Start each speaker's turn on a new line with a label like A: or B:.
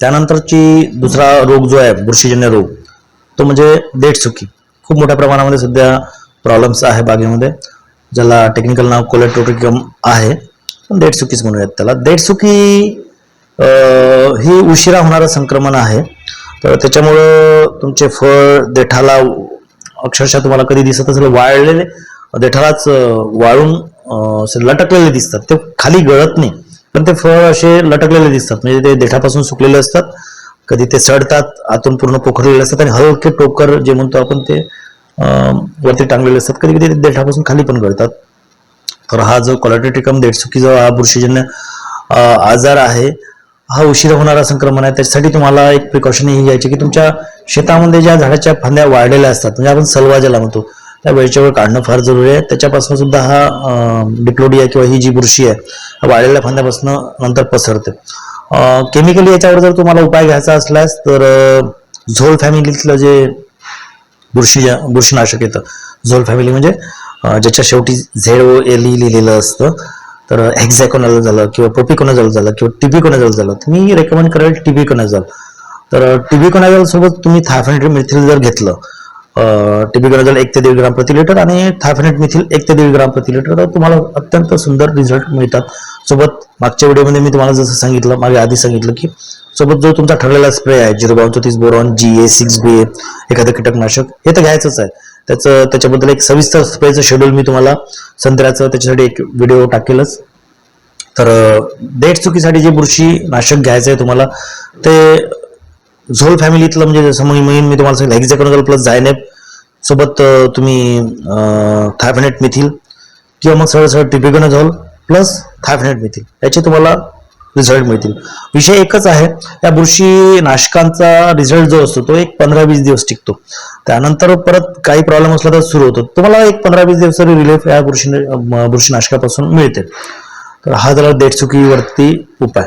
A: त्यानंतरची दुसरा रोग जो आहे बुरशीजन्य रोग तो म्हणजे देठसुकी खूप मोठ्या प्रमाणामध्ये सध्या प्रॉब्लेम्स आहे बागेमध्ये ज्याला टेक्निकल नाव कोलेट्रोटिकम आहे. पण देठचुकीच म्हणूयात त्याला. देठसुकी ही उशिरा होणारं संक्रमण आहे. तर त्याच्यामुळं तुमचे फळ देठाला अक्षरशः तुम्हाला कधी दिसत असेल वाळलेले देठालाच वाळून लटकलेले दिसतात. ते खाली गळत नाही. पण ते फळ असे लटकलेले दिसतात. म्हणजे ते देठापासून सुकलेले असतात. कधी ते सडतात आतून पूर्ण पोखरलेले असतात आणि हलके टोकर जे म्हणतो आपण ते वरती टांगलेले असतात. कधी कधी ते देठापासून खाली पण गळतात. तर हा जो कॉलॉटेटिकम देठसुकी जो हा बुरशीजन्य आजार आहे हा उशिरा होणारा संक्रमण आहे. त्याच्यासाठी तुम्हाला एक प्रिकॉशन ही घ्यायची की तुमच्या शेतामध्ये ज्या झाडाच्या फांद्या वाढलेल्या असतात म्हणजे आपण सलवा ज्याला म्हणतो त्या वेळच्या वेळ काढणं फार जरुरी आहे. त्याच्यापासून सुद्धा हा डिप्लोडिया किंवा ही जी बुरशी आहे वाळलेल्या फांद्यापासून नंतर पसरते. केमिकली याच्यावर जर तुम्हाला उपाय घ्यायचा असल्यास तर झोल फॅमिलीतलं जे बुरशी बुरशीनाशक येतं झोल फॅमिली म्हणजे ज्याच्या शेवटी झेड ओ एल ई लिहिलेलं असतं तर हेक्झॅकोनल झालं किंवा प्रोपिकोनाझल झालं किंवा टिबिकोनाजल झालं. तर मी रेकमेंड करेल टिबिकोनाजल तर टिबिकोनाजल सोबत तुम्ही थायफॅनेट मिथिल जर घेतलं टिबिकोनाझल एक ते दीड ग्राम प्रति लिटर आणि थायफेनेट मिथिल एक ते दीड ग्राम प्रति लिटर. तर तुम्हाला अत्यंत सुंदर रिझल्ट मिळतात. सोबत मागच्या व्हिडिओमध्ये मी तुम्हाला जसं सांगितलं मागे आधी सांगितलं की सोबत जो तुमचा ठरलेला स्प्रे आहे झिरो बावन चौतीस बोरॉन जी ए सिक्स बी ए एखादं कीटकनाशक हे तर घ्यायचंच आहे. त्याचं त्याच्याबद्दल एक सविस्तर स्प्रेचं शेड्यूल मी तुम्हाला संत्र्याचं त्याच्यासाठी एक व्हिडिओ टाकेलच. तर अं, देठ चुकीसाठी जे बुरशी नाशक घ्यायचं आहे तुम्हाला ते झोल फॅमिलीतलं म्हणजे जसं मी मी मी तुम्हाला सांगितलं हेक्झॅकोनल प्लस जायनेप सोबत तुम्ही थायफॅनेट मिथिल किंवा मग सरळ सरळ टिपिकोनाझोल प्लस थायफॅनेट मिथिल याचे तुम्हाला रिझल्ट मिळतील. विषय एकच आहे या बुरशी नाशकांचा रिझल्ट जो असतो तो एक पंधरा वीस दिवस टिकतो. त्यानंतर परत काही प्रॉब्लेम असला तर सुरू होतो. तुम्हाला एक पंधरा वीस दिवस रिलीफ या बुरशी बुरशीनाशकापासून मिळते. तर हा झाला देठचुकीवरती उपाय.